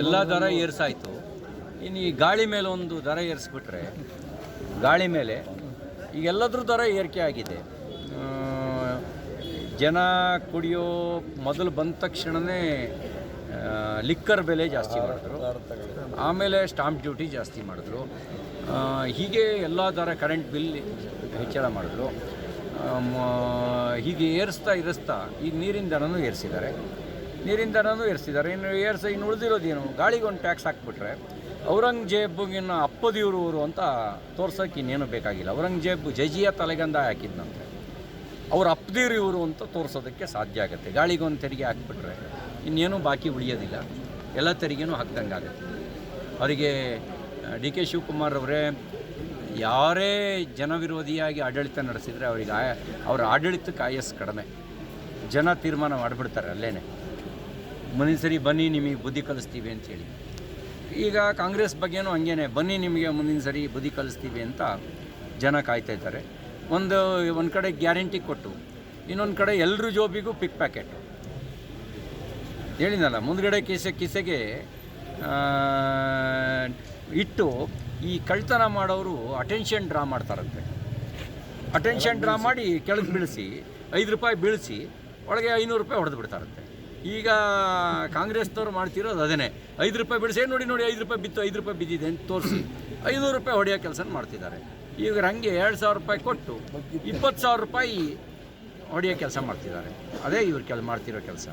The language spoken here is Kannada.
ಎಲ್ಲ ದರ ಏರ್ಸಾಯಿತು. ಇನ್ನು ಈ ಗಾಳಿ ಮೇಲೆ ಒಂದು ದರ ಏರಿಸ್ಬಿಟ್ರೆ, ಗಾಳಿ ಮೇಲೆ ಈಗ ಎಲ್ಲದ್ರ ದರ ಏರಿಕೆ ಆಗಿದೆ. ಜನ ಕುಡಿಯೋ ಮೊದಲು ಬಂದ ತಕ್ಷಣವೇ ಲಿಕ್ಕರ್ ಬೆಲೆ ಜಾಸ್ತಿ ಮಾಡಿದ್ರು. ಆಮೇಲೆ ಸ್ಟಾಂಪ್ ಡ್ಯೂಟಿ ಜಾಸ್ತಿ ಮಾಡಿದ್ರು. ಹೀಗೆ ಎಲ್ಲ ದರ ಕರೆಂಟ್ ಬಿಲ್ ಹೆಚ್ಚಳ ಮಾಡಿದ್ರು. ಹೀಗೆ ಏರಿಸ್ತಾ ಇರಿಸ್ತಾ ಈಗ ನೀರಿನ ದರನೂ ಏರಿಸಿದ್ದಾರೆ. ನೀರಿನ ದರನೂ ಏರಿಸಿದ್ದಾರೆ. ಇನ್ನು ಏರ್ಸ, ಇನ್ನು ಉಳಿದಿರೋದೇನು? ಗಾಳಿಗೊಂದು ಟ್ಯಾಕ್ಸ್ ಹಾಕ್ಬಿಟ್ರೆ ಔರಂಗಜೇಬ್ಗಿನ ಅಪ್ಪದಿವರು ಅಂತ ತೋರ್ಸೋಕೆ ಇನ್ನೇನು ಬೇಕಾಗಿಲ್ಲ. ಔರಂಗಜೇಬ್ ಜಜಿಯ ತಲೆಗಂದ ಹಾಕಿದ್ನಂತೆ. ಅವ್ರ ಅಪ್ಪದಿರು ಇವರು ಅಂತ ತೋರಿಸೋದಕ್ಕೆ ಸಾಧ್ಯ ಆಗುತ್ತೆ. ಗಾಳಿಗೊಂದು ತೆರಿಗೆ ಹಾಕ್ಬಿಟ್ರೆ ಇನ್ನೇನು ಬಾಕಿ ಉಳಿಯೋದಿಲ್ಲ. ಎಲ್ಲ ತೆರಿಗೆನೂ ಹಾಕ್ದಂಗೆ ಆಗುತ್ತೆ. ಅವರಿಗೆ ಡಿ ಕೆ ಶಿವಕುಮಾರ್ ಅವರೇ, ಯಾರೇ ಜನವಿರೋಧಿಯಾಗಿ ಆಡಳಿತ ನಡೆಸಿದರೆ ಅವರಿಗೆ ಅವರ ಆಡಳಿತಕ್ಕೆ ಆಯಸ್ಸು ಕಡಿಮೆ. ಜನ ತೀರ್ಮಾನ ಮಾಡಿಬಿಡ್ತಾರೆ ಅಲ್ಲೇ ಮುಂದಿನ ಸರಿ ಬನ್ನಿ ನಿಮಗೆ ಬುದ್ಧಿ ಕಲಿಸ್ತೀವಿ ಅಂತೇಳಿ ಈಗ ಕಾಂಗ್ರೆಸ್ ಬಗ್ಗೆನೂ ಹಂಗೇನೆ ಬನ್ನಿ ನಿಮಗೆ ಮುಂದಿನ ಸರಿ ಬುದ್ಧಿ ಕಲಿಸ್ತೀವಿ ಅಂತ ಜನ ಕಾಯ್ತಾ ಇದ್ದಾರೆ. ಒಂದು ಒಂದು ಕಡೆ ಗ್ಯಾರಂಟಿ ಕೊಟ್ಟು ಇನ್ನೊಂದು ಕಡೆ ಎಲ್ಲರ ಜೋಬಿಗೂ ಪಿಕ್ ಪ್ಯಾಕೆಟ್. ಹೇಳಿದಲ್ಲ ಮುಂದ್ಗಡೆ ಕಿಸೆ ಕಿಸೆಗೆ ಇಟ್ಟು ಈ ಕಳ್ತನ ಮಾಡೋರು ಅಟೆನ್ಷನ್ ಡ್ರಾ ಮಾಡ್ತಾರಂತೆ. ಅಟೆನ್ಷನ್ ಡ್ರಾ ಮಾಡಿ ಕೆಳಗೆ ಬೀಳಿಸಿ ಐದು ರೂಪಾಯಿ ಬೀಳಿಸಿ ಒಳಗೆ ಐನೂರು ರೂಪಾಯಿ ಹೊಡೆದು ಬಿಡ್ತಾರಂತೆ. ಈಗ ಕಾಂಗ್ರೆಸ್ನವ್ರು ಮಾಡ್ತಿರೋದು ಅದೇ ಐದು ರೂಪಾಯಿ ಬಿಡಿಸಿ ನೋಡಿ ನೋಡಿ, ಐದು ರೂಪಾಯಿ ಬಿತ್ತು, ಐದು ರೂಪಾಯಿ ಬಿದ್ದಿದೆ ಅಂತ ತೋರಿಸಿ. ಐನೂರು ರೂಪಾಯಿ ಹೊಡೆಯೋ ಕೆಲಸ ಮಾಡ್ತಿದ್ದಾರೆ. ಈಗ ಹಂಗೆ ಎರಡು ಸಾವಿರ ರೂಪಾಯಿ ಕೊಟ್ಟು ಇಪ್ಪತ್ತು ಸಾವಿರ ರೂಪಾಯಿ ಹೊಡೆಯೋ ಕೆಲಸ ಮಾಡ್ತಿದ್ದಾರೆ. ಅದೇ ಇವ್ರ ಕೆಲ ಮಾಡ್ತಿರೋ ಕೆಲಸ.